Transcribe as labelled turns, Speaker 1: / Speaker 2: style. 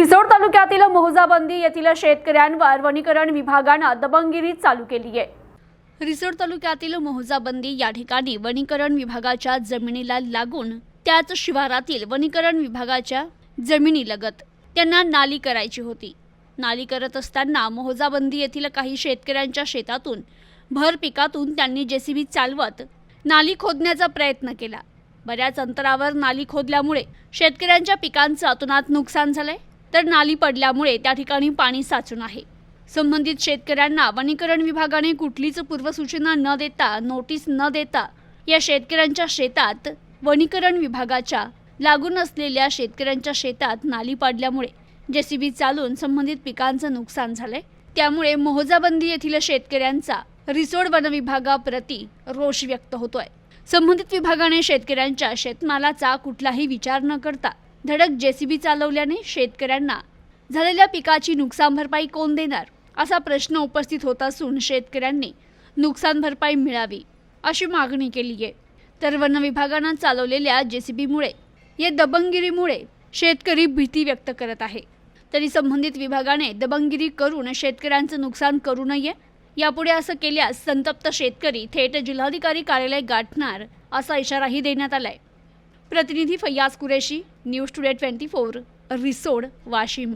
Speaker 1: रिसोड तालुक्यातील मोहजाबंदी येथील शेतकऱ्यांवर वनीकरण विभागानं दबंगिरी चालू केली आहे. रिसोड तालुक्यातील मोहजाबंदी या ठिकाणी वनीकरण विभागाच्या जमिनीला लागून त्याच शिवारातील वनीकरण विभागाच्या जमिनीलगत त्यांना नाली करायची होती. नाली करत असताना मोहजाबंदी येथील काही शेतकऱ्यांच्या शेतातून भर पिकातून त्यांनी जेसीबी चालवत नाली खोदण्याचा प्रयत्न केला. बऱ्याच अंतरावर नाली खोदल्यामुळे शेतकऱ्यांच्या पिकांचं अतोनात नुकसान झालंय. तर नाली पडल्यामुळे त्या ठिकाणी पाणी साचून आहे. संबंधित शेतकऱ्यांना वनीकरण विभागाने कुठलीच पूर्वसूचना न देता नोटीस न देता या शेतकऱ्यांच्या शेतात वनीकरण विभागाच्या लागून असलेल्या शेतकऱ्यांच्या शेतात नाली पाडल्यामुळे जेसीबी चालून संबंधित पिकांचं नुकसान झालंय. त्यामुळे मोहजाबंदी येथील शेतकऱ्यांचा रिसोड वनविभागाप्रती रोष व्यक्त होतोय. संबंधित विभागाने शेतकऱ्यांच्या शेतमालाचा कुठलाही विचार न करता धडक जेसीबी चालवल्याने शेतकऱ्यांना झालेल्या पिकाची नुकसान भरपाई कोण देणार असा प्रश्न उपस्थित होत असून शेतकऱ्यांनी नुकसान भरपाई मिळावी अशी मागणी केली आहे. तर वन विभागानं चालवलेल्या जेसीबीमुळे या दबंगिरीमुळे शेतकरी भीती व्यक्त करत आहे. तरी संबंधित विभागाने दबंगिरी करून शेतकऱ्यांचं नुकसान करू नये यापुढे असं केल्यास संतप्त शेतकरी थेट जिल्हाधिकारी कार्यालय गाठणार असा इशाराही देण्यात आलाय. प्रतिनिधी Faiyaz Qureshi news today twenty four Risod Washim.